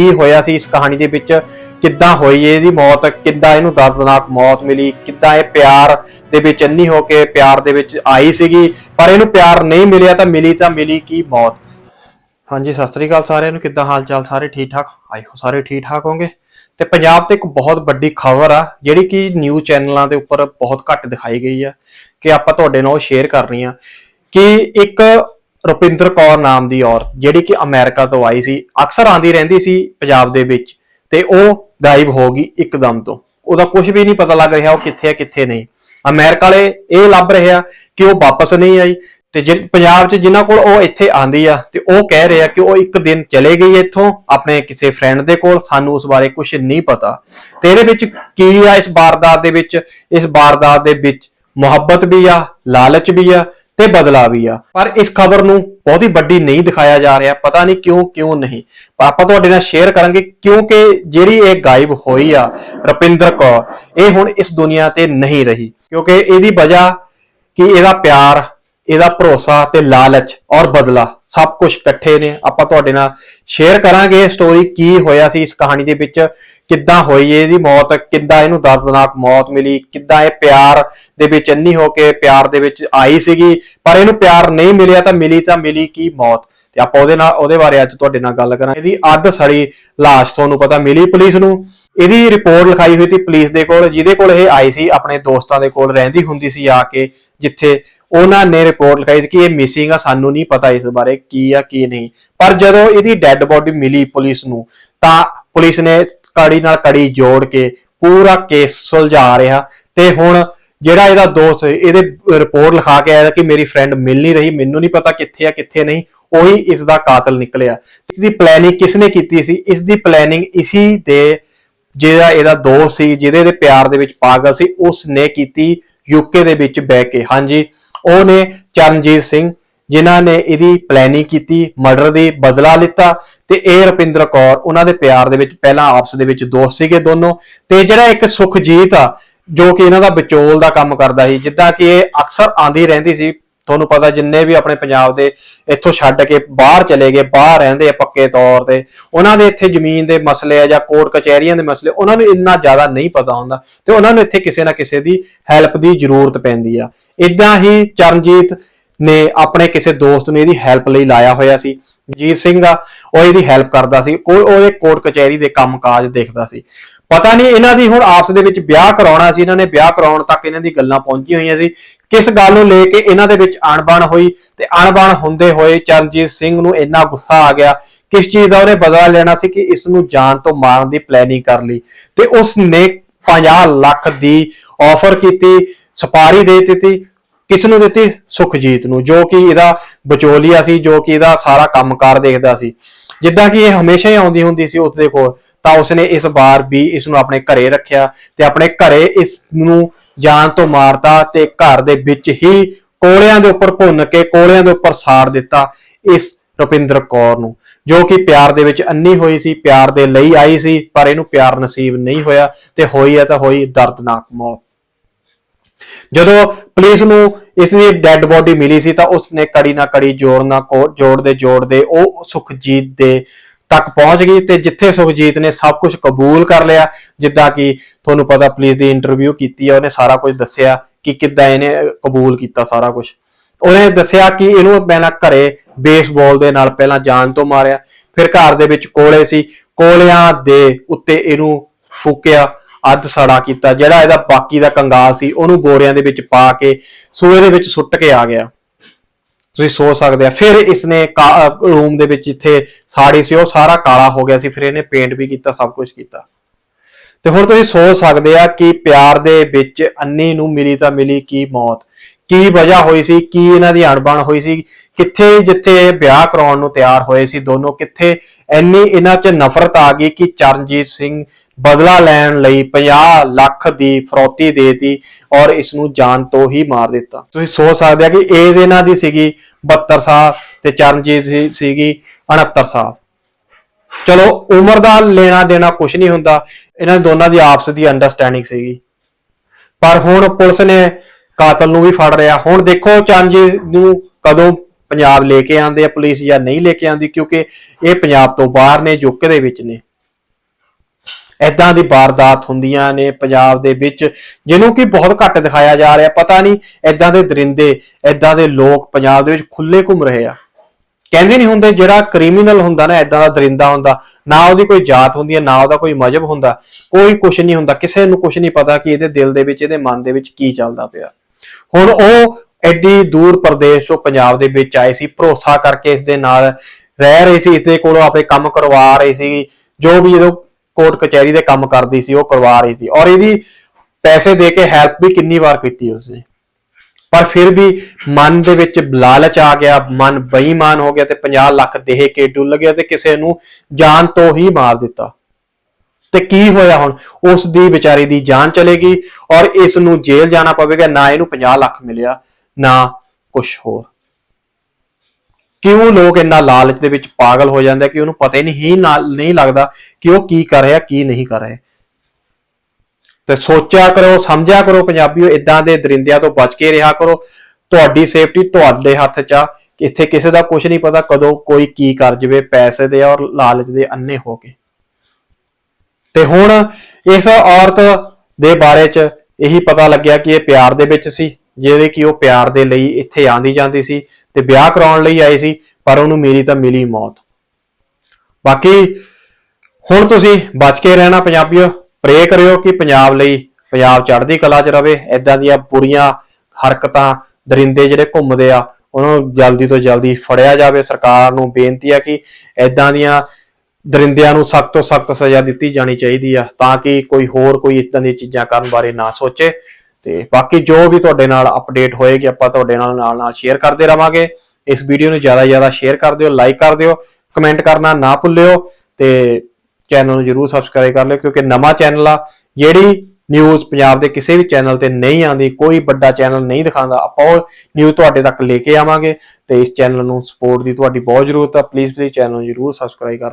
ਕੀ ਹੋਇਆ ਸੀ ਇਸ ਕਹਾਣੀ ਦੇ ਵਿੱਚ? ਕਿੱਦਾਂ ਹੋਈ ਇਹਦੀ ਮੌਤ? ਕਿੱਦਾਂ ਇਹਨੂੰ ਦਰਦਨਾਕ ਮੌਤ ਮਿਲੀ? ਕਿੱਦਾਂ ਇਹ ਪਿਆਰ ਦੇ ਵਿੱਚ ਅੰਨੀ ਹੋ ਕੇ ਪਿਆਰ ਦੇ ਵਿੱਚ ਆਈ ਸੀਗੀ? ਪਰ ਇਹਨੂੰ ਪਿਆਰ ਨਹੀਂ ਮਿਲਿਆ ਤਾਂ ਮਿਲੀ ਤਾਂ ਮਿਲੀ ਕੀ ਮੌਤ? ਹਾਂਜੀ, ਸਤਿ ਸ੍ਰੀ ਅਕਾਲ ਸਾਰਿਆਂ ਨੂੰ। ਕਿੱਦਾਂ ਹਾਲ ਚਾਲ ਸਾਰੇ ਠੀਕ ਠਾਕ ਆਈ ਹੋ ਸਾਰੇ ਠੀਕ ਠਾਕ ਹੋਗੇ ਤੇ ਪੰਜਾਬ ਤੇ ਇੱਕ ਬਹੁਤ ਵੱਡੀ ਖਬਰ ਆ, ਜਿਹੜੀ ਕਿ ਨਿਊਜ਼ ਚੈਨਲਾਂ ਦੇ ਉੱਪਰ ਬਹੁਤ ਘੱਟ ਦਿਖਾਈ ਗਈ ਆ, ਕਿ ਆਪਾਂ ਤੁਹਾਡੇ ਨਾਲ ਉਹ ਸ਼ੇਅਰ ਕਰ ਰਹੀ ਆ ਕਿ ਇੱਕ ਰੁਪਿੰਦਰ ਕੌਰ ਨਾਮ ਦੀ ਔਰਤ, ਜਿਹੜੀ ਕਿ ਅਮਰੀਕਾ ਤੋਂ ਆਈ ਸੀ, ਅਕਸਰ ਆਂਦੀ ਰਹਿੰਦੀ ਸੀ ਪੰਜਾਬ ਦੇ ਵਿੱਚ, ਤੇ ਉਹ ਗਾਇਬ ਹੋ ਗਈ ਇੱਕਦਮ ਤੋਂ। ਉਹਦਾ ਕੁਝ ਵੀ ਨਹੀਂ ਪਤਾ ਲੱਗ ਰਿਹਾ ਉਹ ਕਿੱਥੇ ਆ ਕਿੱਥੇ ਨਹੀਂ। ਅਮਰੀਕਾ ਵਾਲੇ ਇਹ ਲੱਭ ਰਿਹਾ ਕਿ ਉਹ ਵਾਪਸ ਨਹੀਂ ਆਈ, ਤੇ ਜਿ- ਪੰਜਾਬ 'ਚ ਜਿਨ੍ਹਾਂ ਕੋਲ ਉਹ ਇੱਥੇ ਆਂਦੀ ਆ, ਤੇ ਉਹ ਕਹਿ ਰਹੇ ਆ ਕਿ ਉਹ ਇੱਕ ਦਿਨ ਚਲੇ ਗਈ ਇੱਥੋਂ, ਆਪਣੇ ਕਿਸੇ ਫਰੈਂਡ ਦੇ ਕੋਲ, ਸਾਨੂੰ ਉਸ ਬਾਰੇ ਕੁਝ ਨਹੀਂ ਪਤਾ। ਤੇ ਇਹਦੇ ਵਿੱਚ ਕੀ ਆ ਇਸ ਵਾਰਦਾਤ ਦੇ ਵਿੱਚ? ਇਸ ਵਾਰਦਾਤ ਦੇ ਵਿੱਚ ਮੁਹੱਬਤ ਵੀ ਆ, ਲਾਲਚ ਵੀ ਆ ਤੇ ਬਦਲਾ ਵੀ ਆ। ਪਰ ਇਸ ਖਬਰ ਨੂੰ ਬਹੁਤੀ ਵੱਡੀ ਨਹੀਂ ਦਿਖਾਇਆ ਜਾ ਰਿਹਾ। ਪਤਾ ਨਹੀਂ ਕਿਉਂ ਕਿਉਂ ਨਹੀਂ। ਆਪਾਂ ਤੁਹਾਡੇ ਨਾਲ ਸ਼ੇਅਰ ਕਰਾਂਗੇ ਕਿਉਂਕਿ ਜਿਹੜੀ ਇਹ ਗਾਇਬ ਹੋਈ ਆ ਰੁਪਿੰਦਰ ਕੌਰ, ਇਹ ਹੁਣ ਇਸ ਦੁਨੀਆ ਤੇ ਨਹੀਂ ਰਹੀ। ਕਿਉਂਕਿ ਇਹਦੀ ਵਜ੍ਹਾ ਕਿ ਇਹਦਾ ਪਿਆਰ, ਇਹਦਾ ਭਰੋਸਾ ਤੇ ਲਾਲਚ ਔਰ ਬਦਲਾ ਸਭ ਕੁਝ ਇਕੱਠੇ ਨੇ। ਆਪਾਂ ਤੁਹਾਡੇ ਨਾਲ ਸ਼ੇਅਰ ਕਰਾਂਗੇ ਸਟੋਰੀ ਕੀ ਹੋਇਆ ਸੀ ਇਸ ਕਹਾਣੀ ਦੇ ਵਿੱਚ ਕਿੱਦਾਂ ਹੋਈ ਇਹਦੀ ਮੌਤ? ਕਿੱਦਾਂ ਇਹਨੂੰ ਦਰਦਨਾਕ ਮੌਤ ਮਿਲੀ? ਕਿੱਦਾਂ ਇਹ ਪਿਆਰ ਦੇ ਵਿੱਚ ਅੰਨੀ ਹੋ ਕੇ ਪਿਆਰ ਦੇ ਵਿੱਚ ਆਈ ਸੀਗੀ? ਪਰ ਇਹਨੂੰ ਪਿਆਰ ਨਹੀਂ ਮਿਲਿਆ ਤਾਂ ਮਿਲੀ ਤਾਂ ਮਿਲੀ ਕੀ ਮੌਤ? ਤੇ ਆਪਾਂ ਉਹਦੇ ਨਾਲ ਉਹਦੇ ਬਾਰੇ ਅੱਜ ਤੁਹਾਡੇ ਨਾਲ ਗੱਲ ਕਰਾਂ ਇਹਦੀ ਅੱਧ ਸੜੀ ਲਾਸ਼ ਤੁਹਾਨੂੰ ਪਤਾ ਮਿਲੀ ਪੁਲਿਸ ਨੂੰ। ਇਹਦੀ ਰਿਪੋਰਟ ਲਿਖਾਈ ਹੋਈ ਸੀ ਪੁਲਿਸ ਦੇ ਕੋਲ, ਜਿਹਦੇ ਕੋਲ ਇਹ ਆਈ ਸੀ, ਆਪਣੇ ਦੋਸਤਾਂ ਦੇ ਕੋਲ ਰਹਿੰਦੀ ਹੁੰਦੀ ਸੀ ਆ ਕੇ, ਜਿੱਥੇ ਉਹਨਾਂ ਨੇ ਰਿਪੋਰਟ ਲਿਖਾਈ ਸੀ ਕਿ ਇਹ ਮਿਸਿੰਗ ਆ, ਸਾਨੂੰ ਨਹੀਂ ਪਤਾ ਇਸ ਬਾਰੇ ਕੀ ਆ, ਕੀ ਨਹੀਂ। ਪਰ ਜਦੋਂ ਇਹਦੀ ਡੈੱਡ ਬੋਡੀ ਮਿਲੀ ਪੁਲਿਸ ਨੂੰ, ਤਾਂ ਪੁਲਿਸ ਨੇ ਕੜੀ ਨਾਲ ਕੜੀ ਜੋੜ ਕੇ ਪੂਰਾ ਕੇਸ ਸੁਲਝਾ ਰਿਹਾ। ਤੇ ਹੁਣ ਜਿਹੜਾ ਇਹਦਾ ਦੋਸਤ, ਇਹਦੇ ਰਿਪੋਰਟ ਲਿਖਾ ਕੇ ਆਇਆ ਕਿ ਮੇਰੀ ਫਰੈਂਡ ਮਿਲ ਨਹੀਂ ਰਹੀ, ਮੈਨੂੰ ਨਹੀਂ ਪਤਾ ਕਿੱਥੇ ਆ, ਕਿੱਥੇ ਨਹੀਂ, ਉਹੀ ਇਸ ਦਾ ਕਾਤਲ ਨਿਕਲਿਆ। ਇਸ ਦੀ ਪਲੈਨਿੰਗ ਕਿਸਨੇ ਕੀਤੀ ਸੀ? ਇਸ ਦੀ ਪਲੈਨਿੰਗ ਇਸੀ ਦੇ ਜਿਹੜਾ ਇਹਦਾ ਦੋਸਤ ਸੀ, ਜਿਹਦੇ ਦੇ ਪਿਆਰ ਦੇ ਵਿੱਚ ਪਾਗਲ ਸੀ ਉਸ ਨੇ ਕੀਤੀ ਯੂਕੇ ਦੇ ਵਿੱਚ ਬਹਿ ਕੇ। ਹਾਂਜੀ, ਉਹਨੇ ਚਰਨਜੀਤ ਸਿੰਘ ਜਿਨ੍ਹਾਂ ਨੇ ਇਹਦੀ ਪਲੈਨਿੰਗ ਕੀਤੀ ਮਰਡਰ ਦੀ ਬਦਲਾ ਲਿੱਤਾ ਤੇ ਇਹ ਰੁਪਿੰਦਰ ਕੌਰ, ਉਹਨਾਂ ਦੇ ਪਿਆਰ ਦੇ ਵਿੱਚ ਪਹਿਲਾਂ ਆਪਸ ਦੇ ਵਿੱਚ ਦੋਸਤ ਸੀਗੇ ਦੋਨੋਂ ਤੇ ਜਿਹੜਾ ਇੱਕ ਸੁਖਜੀਤ ਆ, ਜੋ ਕਿ ਇਹਨਾਂ ਦਾ ਵਿਚੋਲ ਦਾ ਕੰਮ ਕਰਦਾ ਸੀ, ਜਿੱਦਾਂ ਕਿ ਇਹ ਅਕਸਰ ਆਂਦੀ ਰਹਿੰਦੀ ਸੀ, ਤੁਹਾਨੂੰ ਪਤਾ ਜਿੰਨੇ ਵੀ ਆਪਣੇ ਪੰਜਾਬ ਦੇ ਇੱਥੋਂ ਛੱਡ ਕੇ ਬਾਹਰ ਚਲੇ ਗਏ, ਬਾਹਰ ਰਹਿੰਦੇ ਆ ਪੱਕੇ ਤੌਰ ਤੇ, ਉਹਨਾਂ ਦੇ ਇੱਥੇ ਜ਼ਮੀਨ ਦੇ ਮਸਲੇ ਆ ਜਾਂ ਕੋਰਟ ਕਚਹਿਰੀਆਂ ਦੇ ਮਸਲੇ, ਉਹਨਾਂ ਨੂੰ ਇੰਨਾ ਜ਼ਿਆਦਾ ਨਹੀਂ ਪਤਾ ਹੁੰਦਾ ਤੇ ਉਹਨਾਂ ਨੂੰ ਇੱਥੇ ਕਿਸੇ ਨਾ ਕਿਸੇ ਦੀ ਹੈਲਪ ਦੀ ਜ਼ਰੂਰਤ ਪੈਂਦੀ ਆ। ਇਦਾਂ ਹੀ ਚਰਨਜੀਤ ਨੇ ਆਪਣੇ ਕਿਸੇ ਦੋਸਤ ਨੂੰ ਇਹਦੀ ਹੈਲਪ ਲਈ ਲਾਇਆ ਹੋਇਆ ਸੀ, ਜੀਤ ਸਿੰਘ ਆ ਉਹ ਇਹਦੀ ਹੈਲਪ ਕਰਦਾ ਸੀ ਉਹ ਉਹਦੇ ਕੋਰਟ ਕਚਹਿਰੀ ਦੇ ਕੰਮਕਾਜ ਦੇਖਦਾ ਸੀ। ਪਤਾ ਨਹੀਂ ਇਹਨਾਂ ਦੀ ਹੁਣ ਆਪਸ ਦੇ ਵਿੱਚ ਵਿਆਹ ਕਰਾਉਣਾ ਸੀ, ਇਹਨਾਂ ਨੇ ਵਿਆਹ ਕਰਾਉਣ ਤੱਕ ਇਹਨਾਂ ਦੀ ਗੱਲਾਂ ਪਹੁੰਚੀਆਂ ਹੋਈਆਂ ਸੀ। ਕਿਸ ਗੱਲ ਨੂੰ ਲੈ ਕੇ ਇਹਨਾਂ ਦੇ ਵਿੱਚ ਅਣਬਣ ਹੋਈ ਤੇ ਅਣਬਣ ਹੁੰਦੇ ਹੋਏ ਚਰਨਜੀਤ ਸਿੰਘ ਨੂੰ ਇੰਨਾ ਗੁੱਸਾ ਆ ਗਿਆ, ਕਿਸ ਚੀਜ਼ ਦਾ ਉਹਨੇ ਬਦਲਾ ਲੈਣਾ ਸੀ ਕਿ ਇਸ ਨੂੰ ਜਾਨ ਤੋਂ ਮਾਰਨ ਦੀ ਪਲੈਨਿੰਗ ਕਰ ਲਈ। ਤੇ ਉਸ ਨੇ 50 ਲੱਖ ਦੀ ਆਫਰ ਕੀਤੀ, ਸਪਾਰੀ ਦੇ ਦਿੱਤੀ ਕਿਸ ਨੂੰ ਦਿੱਤੀ? ਸੁਖਜੀਤ ਨੂੰ, ਜੋ ਕਿ ਇਹਦਾ ਵਿਚੋਲੀਆ ਸੀ, ਜੋ ਕਿ ਇਹਦਾ ਸਾਰਾ ਕੰਮਕਾਰ ਦੇਖਦਾ ਸੀ। ਜਿੱਦਾਂ ਕਿ ਇਹ ਹਮੇਸ਼ਾ ਹੀ ਆਉਂਦੀ ਹੁੰਦੀ ਸੀ ਉਸ ਦੇ ਕੋਲ, ਤਾਂ ਉਸਨੇ ਇਸ ਵਾਰ ਵੀ ਇਸ ਨੂੰ ਆਪਣੇ ਘਰੇ ਰੱਖਿਆ ਤੇ ਆਪਣੇ ਘਰੇ ਇਸ ਨੂੰ ਜਾਨ ਤੋਂ ਮਾਰਤਾ ਤੇ ਘਰ ਦੇ ਵਿੱਚ ਹੀ ਕੋਲਿਆਂ ਦੇ ਉੱਪਰ ਭੁੰਨ ਕੇ, ਕੋਲਿਆਂ ਦੇ ਉੱਪਰ ਸਾੜ ਦਿੱਤਾ ਇਸ ਰੁਪਿੰਦਰ ਕੌਰ ਨੂੰ, ਜੋ ਕਿ ਪਿਆਰ ਦੇ ਵਿੱਚ ਅੰਨੀ ਹੋਈ ਸੀ, ਪਿਆਰ ਦੇ ਲਈ ਆਈ ਸੀ, ਪਰ ਇਹਨੂੰ ਪਿਆਰ ਨਸੀਬ ਨਹੀਂ ਹੋਇਆ ਤੇ ਹੋਈ ਹੈ ਤਾਂ ਹੋਈ ਦਰਦਨਾਕ ਮੌਤ। ਜਦੋਂ ਪੁਲਿਸ ਨੂੰ ਇਸ ਦੀ ਡੈੱਡ ਬੋਡੀ ਮਿਲੀ ਸੀ ਤਾਂ ਉਸਨੇ ਕੜੀ ਨਾ ਕੜੀ ਜੋੜਨਾ ਕੋ, ਜੋੜਦੇ ਜੋੜਦੇ ਉਹ ਸੁਖਜੀਤ ਦੇ ਤੱਕ ਪਹੁੰਚ ਗਈ ਤੇ ਜਿੱਥੇ ਸੁਖਜੀਤ ਨੇ ਸਭ ਕੁਝ ਕਬੂਲ ਕਰ ਲਿਆ, ਜਿੱਦਾਂ ਕਿ ਤੁਹਾਨੂੰ ਪਤਾ ਪੁਲਿਸ ਦੀ ਇੰਟਰਵਿਊ ਕੀਤੀ ਆ, ਉਹਨੇ ਸਾਰਾ ਕੁਝ ਦੱਸਿਆ ਕਿ ਕਿੱਦਾਂ ਇਹਨੇ ਕਬੂਲ ਕੀਤਾ ਸਾਰਾ ਕੁਝ ਉਹਨੇ ਦੱਸਿਆ ਕਿ ਇਹਨੂੰ ਪਹਿਲਾਂ ਘਰੇ ਬੇਸਬਾਲ ਦੇ ਨਾਲ ਪਹਿਲਾਂ ਜਾਨ ਤੋਂ ਮਾਰਿਆ, ਫਿਰ ਘਰ ਦੇ ਵਿੱਚ ਕੋਲੇ ਸੀ, ਕੋਲਿਆਂ ਦੇ ਉੱਤੇ ਇਹਨੂੰ ਫੂਕਿਆ ਅੱਧ ਸੜਾ ਕੀਤਾ, ਜਿਹੜਾ ਇਹਦਾ ਬਾਕੀ ਦਾ ਕੰਗਾਲ ਸੀ, ਉਹਨੂੰ ਬੋਰਿਆਂ ਦੇ ਵਿੱਚ ਪਾ ਕੇ ਸੂਏ ਦੇ ਵਿੱਚ ਸੁੱਟ ਕੇ ਆ ਗਿਆ। ਤੁਸੀਂ ਸੋਚ ਸਕਦੇ ਆ। ਫਿਰ ਇਸਨੇ ਰੂਮ ਦੇ ਵਿੱਚ ਜਿੱਥੇ ਸਾੜੀ ਸੀ, ਉਹ ਸਾਰਾ ਕਾਲਾ ਹੋ ਗਿਆ ਸੀ, ਫਿਰ ਇਹਨੇ ਪੇਂਟ ਵੀ ਕੀਤਾ, ਸਭ ਕੁਝ ਕੀਤਾ। ਤੇ ਹੁਣ ਤੁਸੀਂ ਸੋਚ ਸਕਦੇ ਆ ਕਿ ਪਿਆਰ ਦੇ ਵਿੱਚ ਅੰਨੀ ਨੂੰ ਮਿਲੀ ਤਾਂ ਮਿਲੀ ਕੀ ਮੌਤ। ਕੀ ਵਜ੍ਹਾ ਹੋਈ ਸੀ, ਕੀ ਇਹਨਾਂ ਦੀ ਅਣਬਣ ਹੋਈ ਸੀ, ਕਿੱਥੇ ਜਿੱਥੇ ਵਿਆਹ ਕਰਾਉਣ ਨੂੰ ਤਿਆਰ ਹੋਏ ਸੀ ਦੋਨੋਂ, ਕਿੱਥੇ ਐਨੀ ਇਹਨਾਂ 'ਚ ਨਫ਼ਰਤ ਆ ਗਈ ਕਿ ਚਰਨਜੀਤ ਸਿੰਘ ਬਦਲਾ ਲੈਣ ਲਈ 50 ਲੱਖ ਦੀ ਫਰੋਤੀ ਦੇਤੀ ਔਰ ਇਸ ਨੂੰ ਜਾਨ ਤੋਂ ਹੀ ਮਾਰ ਦਿੱਤਾ। ਤੁਸੀਂ ਸੋਚ ਸਕਦੇ ਆ ਕਿ ਏਜ ਇਹਨਾਂ ਦੀ ਸੀਗੀ 72 ਸਾਲ ਤੇ ਚਰਨਜੀਤ ਸੀਗੀ 69 ਸਾਲ। ਚਲੋ, ਉਮਰ ਦਾ ਲੈਣਾ ਦੇਣਾ ਕੁਝ ਨਹੀਂ ਹੁੰਦਾ। ਇਹਨਾਂ ਦੋਨਾਂ ਦੀ ਆਪਸ ਦੀ ਅੰਡਰਸਟੈਂਡਿੰਗ ਸੀਗੀ। ਪਰ ਹੁਣ ਪੁਲਿਸ ਨੇ ਕਾਤਲ ਨੂੰ ਵੀ ਫੜ ਰਿਹਾ। ਹੁਣ ਦੇਖੋ ਚਰਨਜੀਤ ਨੂੰ ਕਦੋਂ ਪੰਜਾਬ ਲੈ ਕੇ ਆਉਂਦੇ ਆ ਪੁਲਿਸ ਜਾਂ ਨਹੀਂ ਲੈ ਕੇ ਆਉਂਦੀ, ਕਿਉਂਕਿ ਇਹ ਪੰਜਾਬ ਤੋਂ ਬਾਹਰ ਨੇ ਯੂਕੇ ਦੇ ਵਿੱਚ ਨੇ। ਐਦਾਂ ਦੀ ਵਾਰਦਾਤ ਹੁੰਦੀਆਂ ਨੇ ਪੰਜਾਬ ਦੇ ਵਿੱਚ, ਜਿਹਨੂੰ ਕਿ ਬਹੁਤ ਘੱਟ ਦਿਖਾਇਆ ਜਾ ਰਿਹਾ। ਪਤਾ ਨਹੀਂ ਐਦਾਂ ਦੇ ਦਰਿੰਦੇ ਐਦਾਂ ਦੇ ਲੋਕ ਪੰਜਾਬ ਦੇ ਵਿੱਚ ਖੁੱਲੇ ਘੁੰਮ ਰਹੇ ਆ। ਕਹਿੰਦੇ ਨਹੀਂ ਹੁੰਦੇ, ਜਿਹੜਾ ਕ੍ਰਿਮੀਨਲ ਹੁੰਦਾ ਨਾ ਐਦਾਂ ਦਾ ਦਰਿੰਦਾ ਹੁੰਦਾ, ਨਾ ਉਹਦੀ ਕੋਈ ਜਾਤ ਹੁੰਦੀ ਹੈ, ਨਾ ਉਹਦਾ ਕੋਈ ਮਜਹਬ ਹੁੰਦਾ, ਕੋਈ ਕੁਝ ਨਹੀਂ ਹੁੰਦਾ। ਕਿਸੇ ਨੂੰ ਕੁਝ ਨਹੀਂ ਪਤਾ ਕਿ ਇਹਦੇ ਦਿਲ ਦੇ ਵਿੱਚ, ਇਹਦੇ ਮਨ ਦੇ ਵਿੱਚ ਕੀ ਚੱਲਦਾ ਪਿਆ। ਹੁਣ ਉਹ ਐਡੀ ਦੂਰ ਪ੍ਰਦੇਸ਼ ਤੋਂ ਪੰਜਾਬ ਦੇ ਵਿੱਚ ਆਏ ਸੀ, ਭਰੋਸਾ ਕਰਕੇ ਇਸ ਦੇ ਨਾਲ ਰਹਿ ਰਹੇ ਸੀ, ਇਸ ਦੇ ਕੋਲੋਂ ਆਪਣੇ ਕੰਮ ਕਰਵਾ ਰਹੇ ਸੀ, ਜੋ ਵੀ ਜਦੋਂ ਕੋਰਟ ਕਚਹਿਰੀ ਦੇ ਕੰਮ ਕਰਦੀ ਸੀ, ਉਹ ਕਰਵਾ ਰਹੀ ਸੀ ਔਰ ਇਹਦੀ ਪੈਸੇ ਦੇ ਕੇ ਹੈਲਪ ਵੀ ਕਿੰਨੀ ਵਾਰ ਕੀਤੀ ਉਸਨੇ। ਪਰ ਫਿਰ ਵੀ ਮਨ ਦੇ ਵਿੱਚ ਲਾਲਚ ਆ ਗਿਆ, ਮਨ ਬੇਈਮਾਨ ਹੋ ਗਿਆ ਤੇ 50 ਲੱਖ ਦੇਹ ਕੇ ਡੁੱਲ ਗਿਆ ਤੇ ਕਿਸੇ ਨੂੰ ਜਾਨ ਤੋਂ ਹੀ ਮਾਰ ਦਿੱਤਾ। ਤੇ ਕੀ ਹੋਇਆ ਹੁਣ? ਉਸ ਦੀ ਵਿਚਾਰੀ ਦੀ ਜਾਨ ਚਲੇਗੀ ਔਰ ਇਸ ਨੂੰ ਜੇਲ੍ਹ ਜਾਣਾ ਪਵੇਗਾ, ਨਾ ਇਹਨੂੰ 50 ਲੱਖ ਮਿਲਿਆ, ਨਾ ਕੁਝ ਹੋਰ। ਕਿਉਂ ਲੋਕ ਇੰਨਾ ਲਾਲਚ ਦੇ ਵਿੱਚ ਪਾਗਲ ਹੋ ਜਾਂਦੇ ਕਿ ਉਹਨੂੰ ਪਤਾ ਹੀ ਨਹੀਂ ਹੀ ਨਹੀਂ ਲੱਗਦਾ ਕਿ ਉਹ ਕੀ ਕਰ ਰਿਹਾ, ਕੀ ਨਹੀਂ ਕਰ ਰਿਹਾ। ਤੇ ਸੋਚਿਆ ਕਰੋ, ਸਮਝਿਆ ਕਰੋ ਪੰਜਾਬੀਓ ਇਦਾਂ ਦੇ ਦਰਿੰਦਿਆਂ ਤੋਂ ਬਚ ਕੇ ਰਿਹਾ ਕਰੋ। ਤੁਹਾਡੀ ਸੇਫਟੀ ਤੁਹਾਡੇ ਹੱਥ 'ਚ ਆ। ਇੱਥੇ ਕਿਸੇ ਦਾ ਕੁਝ ਨਹੀਂ ਪਤਾ ਕਦੋਂ ਕੋਈ ਕੀ ਕਰ ਜਵੇ, ਪੈਸੇ ਦੇ ਔਰ ਲਾਲਚ ਦੇ ਅੰਨੇ ਹੋ ਕੇ। ਤੇ ਹੁਣ ਇਸ ਔਰਤ ਦੇ ਬਾਰੇ 'ਚ ਇਹੀ ਪਤਾ ਲੱਗਿਆ ਕਿ ਇਹ ਪਿਆਰ ਦੇ ਵਿੱਚ ਸੀ ਜਿਹੜੇ ਕਿ ਉਹ ਪਿਆਰ ਦੇ ਲਈ ਇੱਥੇ ਆਂਦੀ ਜਾਂਦੀ ਸੀ ਤੇ ਵਿਆਹ ਕਰਾਉਣ ਲਈ ਆਈ ਸੀ, ਪਰ ਉਹਨੂੰ ਮਿਲੀ ਤਾਂ ਮਿਲੀ ਮੌਤ। ਬਾਕੀ ਹੁਣ ਤੁਸੀਂ ਬਚ ਕੇ ਰਹਿਣਾ ਪੰਜਾਬੀਓ ਪ੍ਰੇ ਕਰਿਓ ਕਿ ਪੰਜਾਬ ਲਈ ਪੰਜਾਬ ਚੜ੍ਹਦੀ ਕਲਾ 'ਚ ਰਵੇ ਐਦਾਂ ਦੀਆਂ ਬੁਰੀਆਂ ਹਰਕਤਾਂ ਦਰਿੰਦੇ ਜਿਹੜੇ ਘੁੰਮਦੇ ਆ, ਉਹਨਾਂ ਨੂੰ ਜਲਦੀ ਤੋਂ ਜਲਦੀ ਫੜਿਆ ਜਾਵੇ। ਸਰਕਾਰ ਨੂੰ ਬੇਨਤੀ ਆ ਕਿ ਐਦਾਂ ਦੀਆਂ ਦਰਿੰਦਿਆਂ ਨੂੰ ਸਖਤ ਤੋਂ ਸਖਤ ਸਜ਼ਾ ਦਿੱਤੀ ਜਾਣੀ ਚਾਹੀਦੀ ਆ, ਤਾਂ ਕਿ ਕੋਈ ਹੋਰ ਕੋਈ ਇਦਾਂ ਦੀਆਂ ਚੀਜ਼ਾਂ ਕਰਨ ਬਾਰੇ ਨਾ ਸੋਚੇ। ਤੇ ਬਾਕੀ ਜੋ ਵੀ ਤੁਹਾਡੇ ਨਾਲ ਅਪਡੇਟ ਹੋਏਗੀ, ਆਪਾਂ ਤੁਹਾਡੇ ਨਾਲ ਨਾਲ ਨਾਲ ਸ਼ੇਅਰ ਕਰਦੇ ਰਵਾਂਗੇ। ਇਸ ਵੀਡੀਓ ਨੂੰ ਜ਼ਿਆਦਾ ਜ਼ਿਆਦਾ ਸ਼ੇਅਰ ਕਰ ਦਿਓ ਲਾਈਕ ਕਰ ਦਿਓ ਕਮੈਂਟ ਕਰਨਾ ਨਾ ਭੁੱਲਿਓ ਤੇ ਚੈਨਲ ਨੂੰ ਜਰੂਰ ਸਬਸਕ੍ਰਾਈਬ ਕਰ ਲਿਓ, ਕਿਉਂਕਿ ਨਵਾਂ ਚੈਨਲ ਆ, ਜਿਹੜੀ ਨਿਊਜ਼ ਪੰਜਾਬ ਦੇ ਕਿਸੇ ਵੀ ਚੈਨਲ ਤੇ ਨਹੀਂ ਆਉਂਦੀ, ਕੋਈ ਵੱਡਾ ਚੈਨਲ ਨਹੀਂ ਦਿਖਾਉਂਦਾ, ਆਪਾਂ ਉਹ ਨਿਊਜ਼ ਤੁਹਾਡੇ ਤੱਕ ਲੈ ਕੇ ਆਵਾਂਗੇ ਤੇ ਇਸ ਚੈਨਲ ਨੂੰ ਸਪੋਰਟ ਦੀ ਤੁਹਾਡੀ ਬਹੁਤ ਜ਼ਰੂਰਤ ਆ ਪਲੀਜ਼ ਪਲੀਜ਼ ਚੈਨਲ ਨੂੰ ਜਰੂਰ ਸਬਸਕ੍ਰਾਈਬ ਕਰ ਲਿਓ।